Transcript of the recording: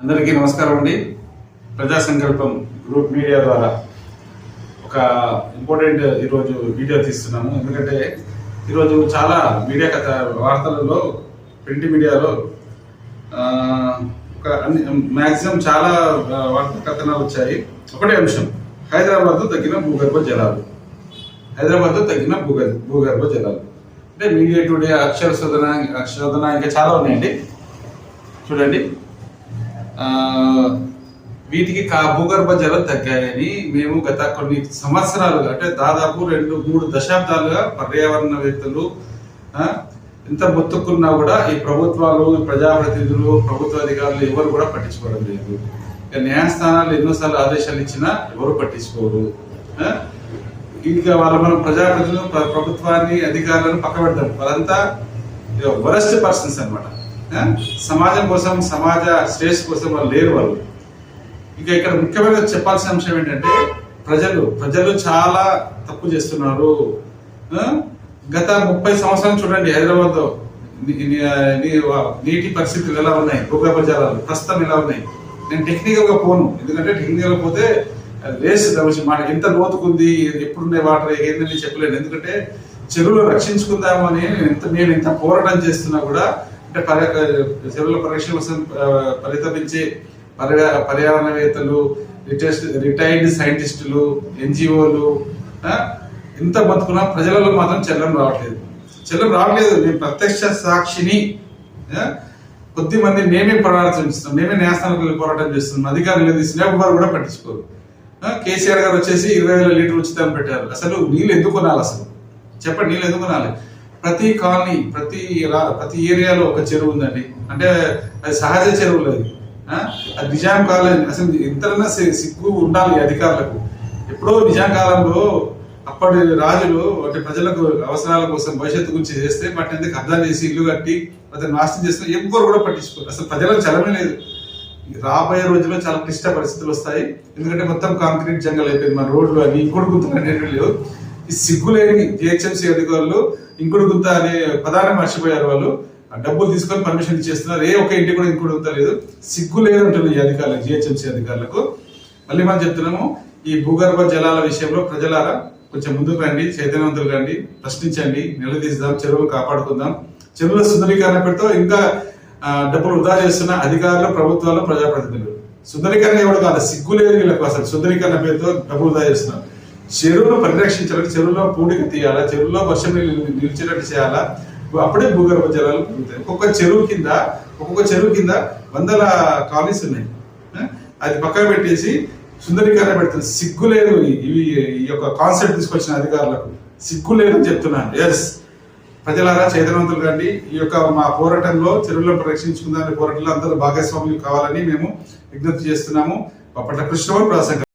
అందరికీ నమస్కారం అండి. ప్రజా సంకల్పం గ్రూప్ మీడియా ద్వారా ఒక ఇంపార్టెంట్ ఈరోజు వీడియో తీస్తున్నాము. ఎందుకంటే ఈరోజు చాలా మీడియా కథ వార్తలలో ప్రింట్ మీడియాలో ఒక ఒక మ్యాక్సిమం చాలా వార్త వార్తా కథనాలు వచ్చాయి. ఒకటే అంశం. హైదరాబాద్ తగ్గిన భూగర్భ జలాలు. హైదరాబాద్ తగ్గిన భూగర్భ భూగర్భ జలాలు. అంటే మీడియా టుడే అక్షర శోధన శోధన ఇంకా చాలా ఉన్నాయండి. చూడండి. వీటికి కా భూగర్భ జలం తగ్గాయని మేము గత కొన్ని సంవత్సరాలుగా అంటే దాదాపు రెండు మూడు దశాబ్దాలుగా పర్యావరణవేత్తలు ఎంత మొత్తుకున్నా కూడా ఈ ప్రభుత్వాలు ప్రజాప్రతినిధులు ప్రభుత్వ అధికారులు ఎవరు కూడా పట్టించుకోవడం లేదు. ఇక న్యాయస్థానాలు ఎన్నోసార్లు ఆదేశాలు ఇచ్చినా ఎవరు పట్టించుకోరు. ఇంకా వాళ్ళ మనం ప్రజాప్రతినిధులు ప్రభుత్వాన్ని అధికారులను పక్క పెడతాం వాళ్ళంతా వరస్ట్ పర్సన్స్ అనమాట సమాజం కోసం సమాజ శ్రేయస్ కోసం వాళ్ళు లేరు వాళ్ళు. ఇంకా ఇక్కడ ముఖ్యమైన చెప్పాల్సిన అంశం ఏంటంటే ప్రజలు ప్రజలు చాలా తప్పు చేస్తున్నారు. గత ముప్పై సంవత్సరాలు చూడండి హైదరాబాద్ నీటి పరిస్థితులు ఎలా ఉన్నాయి? భూగర్భ జలాలు ప్రస్తుతం ఎలా ఉన్నాయి? నేను టెక్నికల్గా పోను ఎందుకంటే టెక్నికల్గా పోతే వేస్ట్ మాట ఎంత లోతుకుంది ఎప్పుడున్నాయి వాటర్ ఏందని చెప్పలేను. ఎందుకంటే చెరువులు రక్షించుకుందామని ఎంత నేను ఎంత పోరాటం చేస్తున్నా కూడా అంటే పర్య చెరువుల పరిరక్షణ కోసం పరితపించే పర్యా పర్యావరణవేత్తలు రిటైర్డ్ సైంటిస్టులు ఎన్జిఓలు ఎంత బతుకున్నా ప్రజలలో మాత్రం చెల్లం రావట్లేదు. చెల్లం రావట్లేదు. నేను ప్రత్యక్ష సాక్షిని కొద్ది మంది మేమే పోరాటం చేస్తున్నాం. మేమే న్యాయస్థానాలకు వెళ్ళి పోరాటం చేస్తున్నాం. అధికారులు లేదు. స్నేహ వారు కూడా పట్టించుకోరు. కేసీఆర్ గారు వచ్చేసి ఇరవై వేల లీటర్ ఉచితం పెట్టారు. అసలు నీళ్ళు ఎందుకు కొనాలి అసలు? చెప్పండి నీళ్ళు ఎందుకు కొనాలి? ప్రతి కాలనీ ప్రతి రా- ప్రతి ఏరియాలో ఒక చెరువు ఉందండి. అంటే అది సహజ చెరువులు అది. అది నిజాం కాలం అసలు ఇంతైనా సిగ్గు ఉండాలి అధికారులకు. ఎప్పుడో నిజాం కాలంలో అప్పటి రాజులు అంటే ప్రజలకు అవసరాల కోసం భవిష్యత్తు గురించి చేస్తే వాటిని ఎందుకు అర్థం చేసి ఇల్లు కట్టి అతను నాశనం చేస్తే ఎవ్వరు కూడా పట్టించుకోరు. అసలు ప్రజలకు చలమే లేదు. రాబోయే రోజుల్లో చాలా క్లిష్ట పరిస్థితులు వస్తాయి. ఎందుకంటే మొత్తం కాంక్రీట్ జంగల్ అయిపోయింది మన రోడ్లు అని ఇంకొడుకుంటున్నాయి అనేవి లేవు. ఈ సిగ్గులేని జిహెచ్ఎంసీ అధికారులు ఇంకుడు గుంత అనే పదాన్ని మర్చిపోయారు వాళ్ళు. ఆ డబ్బులు తీసుకొని పర్మిషన్ ఇచ్చేస్తున్నారు. ఏ ఒక్క ఇంటి కూడా ఇంకుడు గుంత లేదు. సిగ్గు లేదు ఈ అధికారులకు జిహెచ్ఎంసీ అధికారులకు. మళ్ళీ మనం చెప్తున్నాము ఈ భూగర్భ జలాల విషయంలో ప్రజలారా కొంచెం ముందుకు రండి చైతన్యవంతులు రండి ప్రశ్నించండి నిలదీద్దాం చెరువులు కాపాడుకుందాం. చెరువుల సుందరీకరణ పెడుతూ ఇంకా డబ్బులు వృధా చేస్తున్న అధికారులు ప్రభుత్వాలు ప్రజాప్రతినిధులు. సుందరీకరణ ఎవరు కాదు సిగ్గు లేదు వీళ్ళకు అసలు. సుందరీకరణ పేరుతో డబ్బులు వృధా చేస్తున్నారు. చెరువును పరిరక్షించాలి చెరువులో పూడిక తీయాలా చెరువులో వర్షం నీళ్ళు నిలిచేటట్టు చేయాలా? అప్పుడే భూగర్భ జలాలు పెరుగుతాయి. ఒక్కొక్క చెరువు కింద ఒక్కొక్క చెరువు కింద వందల కాలనీస్ ఉన్నాయి. అది పక్కన పెట్టేసి సుందరీకరణ పెడుతుంది. సిగ్గు లేదు ఇవి ఈ యొక్క కాన్సెప్ట్ తీసుకొచ్చిన అధికారులకు. సిగ్గు లేదని చెప్తున్నాను. ఎస్ ప్రజలారా చైతన్యవంతులు కండి. ఈ యొక్క మా పోరాటంలో చెరువులను పరిరక్షించుకుందామనే పోరాటంలో అందరూ భాగస్వాములు కావాలని మేము విజ్ఞప్తి చేస్తున్నాము. అప్పట్లో కృష్ణవాడు ప్రాసంగం